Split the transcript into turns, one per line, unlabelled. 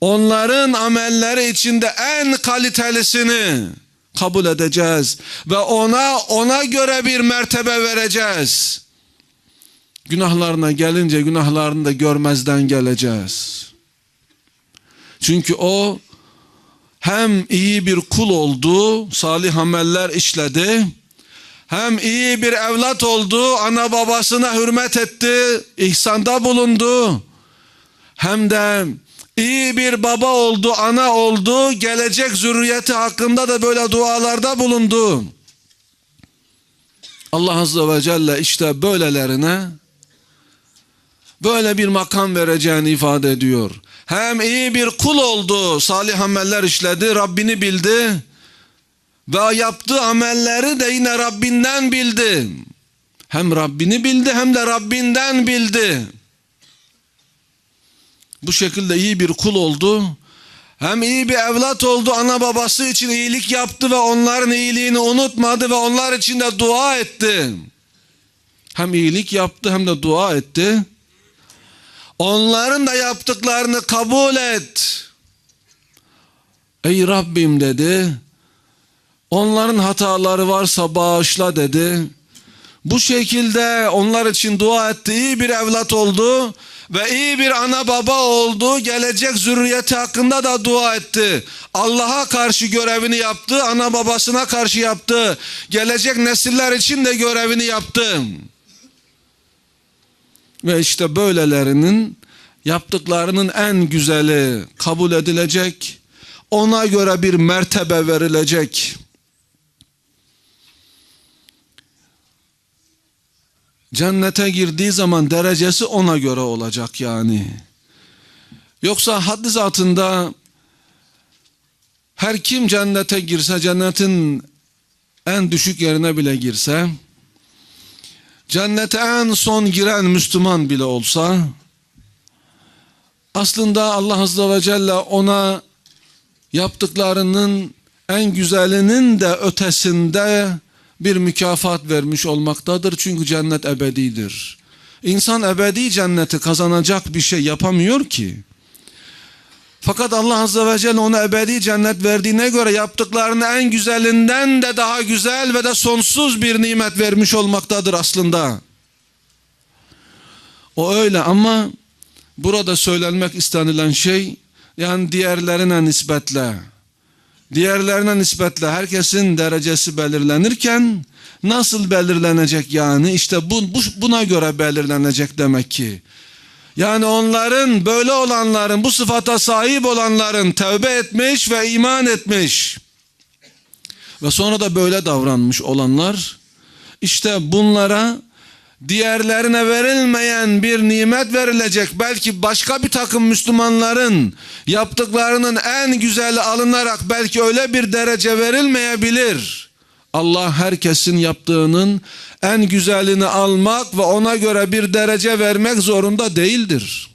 onların amelleri içinde en kalitelisini kabul edeceğiz ve ona ona göre bir mertebe vereceğiz. Günahlarına gelince günahlarını da görmezden geleceğiz. Çünkü o hem iyi bir kul oldu, salih ameller işledi, hem iyi bir evlat oldu, ana babasına hürmet etti, ihsanda bulundu, hem de iyi bir baba oldu, ana oldu, gelecek zürriyeti hakkında da böyle dualarda bulundu. Allah Azze ve Celle işte böylelerine böyle bir makam vereceğini ifade ediyor. Hem iyi bir kul oldu, salih ameller işledi, Rabbini bildi ve yaptığı amelleri de yine Rabbinden bildi. Hem Rabbini bildi hem de Rabbinden bildi. Bu şekilde iyi bir kul oldu. Hem iyi bir evlat oldu, ana babası için iyilik yaptı ve onların iyiliğini unutmadı ve onlar için de dua etti. Hem iyilik yaptı hem de dua etti. Onların da yaptıklarını kabul et. Ey Rabbim dedi. Onların hataları varsa bağışla dedi. Bu şekilde onlar için dua etti. İyi bir evlat oldu ve iyi bir ana baba oldu. Gelecek zürriyeti hakkında da dua etti. Allah'a karşı görevini yaptı, ana babasına karşı yaptı. Gelecek nesiller için de görevini yaptı. Ve işte böylelerinin yaptıklarının en güzeli kabul edilecek. Ona göre bir mertebe verilecek. Cennete girdiği zaman derecesi ona göre olacak yani. Yoksa haddi zatında her kim cennete girse cennetin en düşük yerine bile girse cennete en son giren Müslüman bile olsa aslında Allah Azze ve Celle ona yaptıklarının en güzelinin de ötesinde bir mükafat vermiş olmaktadır. Çünkü cennet ebedidir. İnsan ebedi cenneti kazanacak bir şey yapamıyor ki. Fakat Allah Azze ve Celle ona ebedi cennet verdiğine göre yaptıklarını en güzelinden de daha güzel ve de sonsuz bir nimet vermiş olmaktadır aslında. O öyle ama burada söylenmek istenilen şey yani diğerlerine nispetle diğerlerine nispetle herkesin derecesi belirlenirken nasıl belirlenecek yani işte bu, bu buna göre belirlenecek demek ki. Yani onların böyle olanların bu sıfata sahip olanların tövbe etmiş ve iman etmiş ve sonra da böyle davranmış olanlar işte bunlara diğerlerine verilmeyen bir nimet verilecek. Belki başka bir takım Müslümanların yaptıklarının en güzeli alınarak belki öyle bir derece verilmeyebilir. Allah herkesin yaptığının en güzelini almak ve ona göre bir derece vermek zorunda değildir.